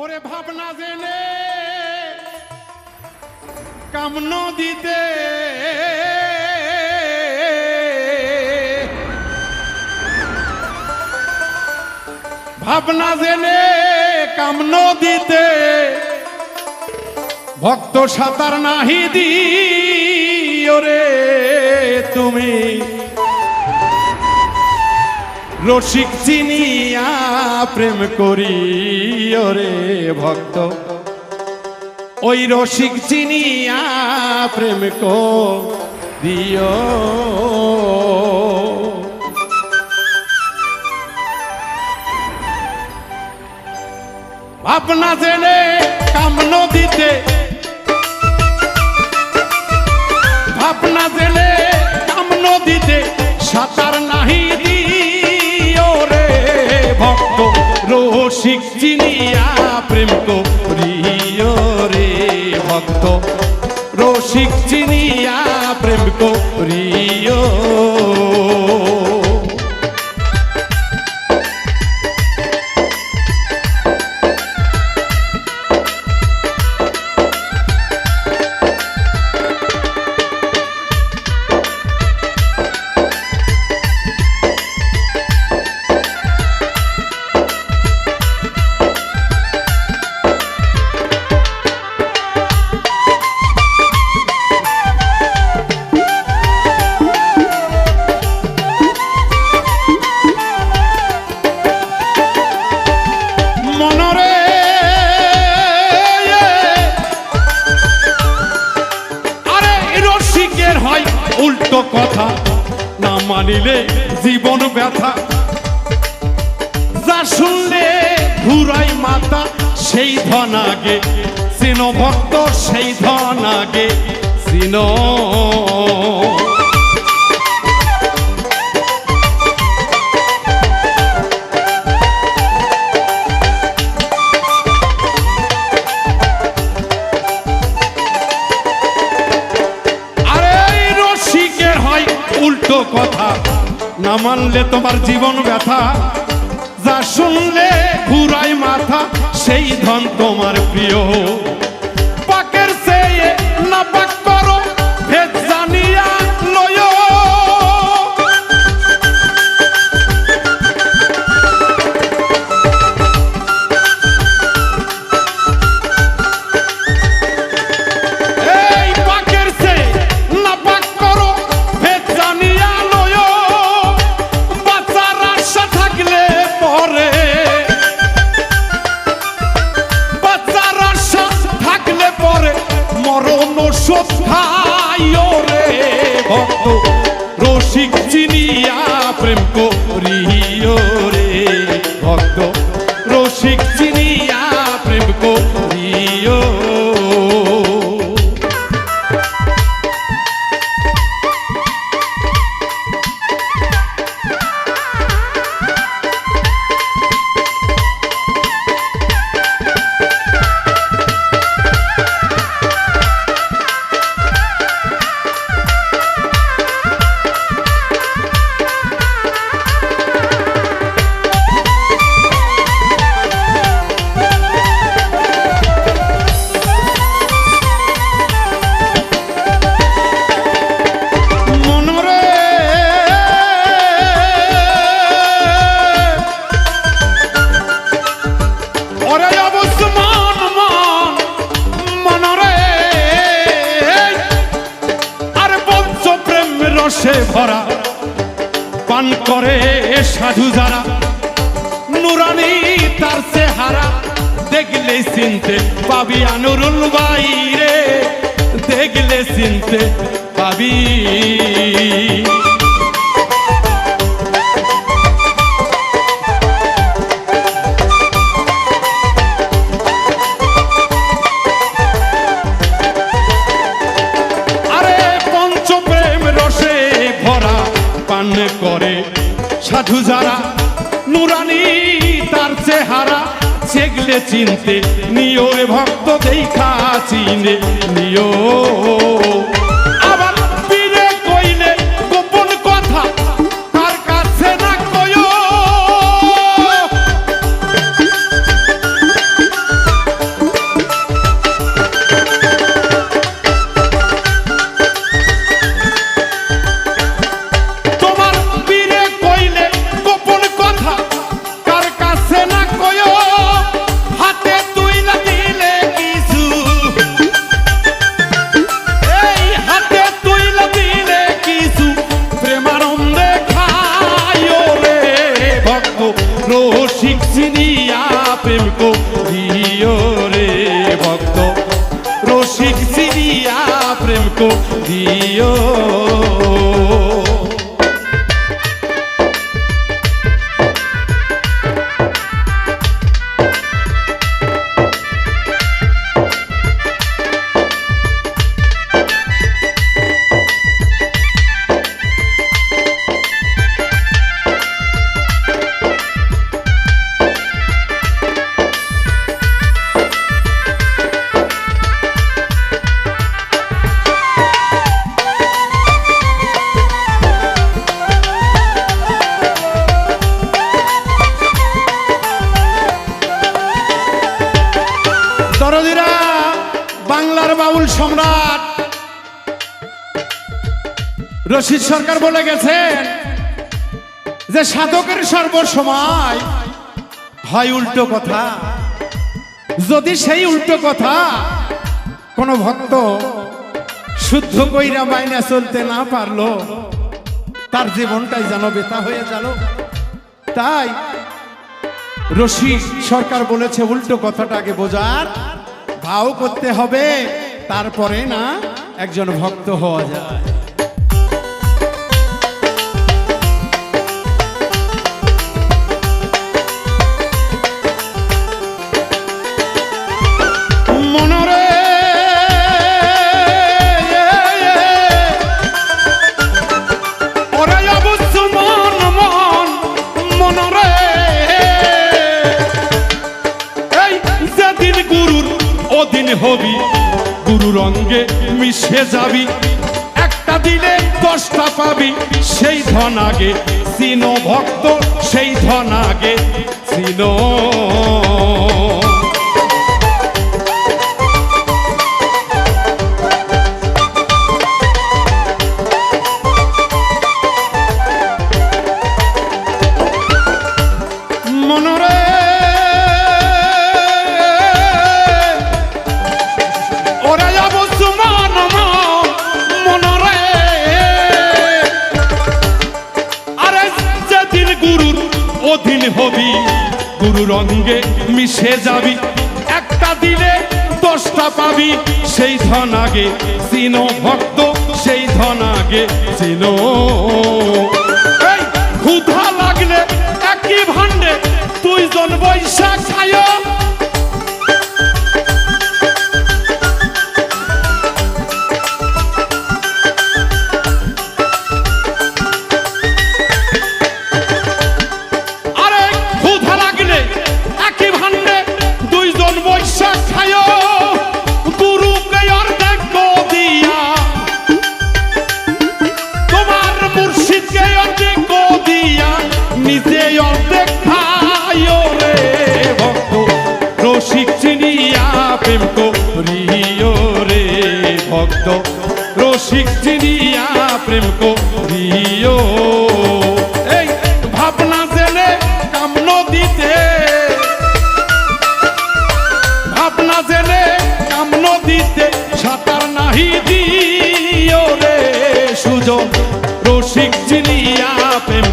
ওরে ভাবনা জেনে কামন দিতে ভাবনা জেনে কামন দিতে ভক্ত সাঁতার নাহি দি ওরে তুমি। রসিক চিনিয়া প্রেম করি ওরে ভক্ত। ওই রসিক চিনিয়া প্রেম করিও ভাবনা জেনে কামন দিতে রসিক চিনিয়া প্রেম করিও রে ভক্ত। রসিক চিনিয়া ব্যথা যা শুনলে ঘুরাই মাতা, সেই ধন আগে। সিন ভক্ত, সেই ধন আগে। উল্টো কথা। না মানলে তোমার জীবন ব্যথা। যা শুনলে ঘুরাই মাথা সেই ধন তোমার প্রিয়। পান করে সাধু যারা। নুরানি তার চেহারা দেখলে চিনতে পাবি আনুরুল বাইরে দেখলে চিনতে পাবি। সেগলে চিনতে নিও ভক্ত দেখা চিনে নিও। রসিক প্রেম কো দিও রে ভক্ত। রসিক সিনিয়া প্রেম কো দরদিরা বাংলার বাউল সম্রাট। রশিদ সরকার বলে গেছেন যে সাধকের সর্বসময় হয় উল্টো কথা। যদি সেই উল্টো কথা কোনো ভক্ত শুদ্ধ কইরা মাইনা চলতে না পারল, তার জীবনটাই যেন বেতা হয়ে গেল। তাই রশি সরকার বলেছে উল্টো কথাটা আগে বোঝার। ভাও করতে হবে তারপরে না একজন ভক্ত হওয়া যায়। হবি গুরু রঙ্গে মিশে যাবি। একটা দিলে দশটা পাবি, সেই ধন আগে। চিনো ভক্ত, সেই ধন আগে। চিনো গুরুর রঙ্গে মিশে যাবি। একটা দিলে দশটা পাবি। সেই ধন আগে চিনো ভক্ত, সেই ধন আগে চিনো করিও রে ভক্ত রসিক চিনিয়া প্রেম করিও। এই, ভাবনা জেনে কামন দিতে ভাবনা জেনে কামন দিতে সাঁতার নাহি দিও রে সুযোগ রসিক চিনিয়া প্রেম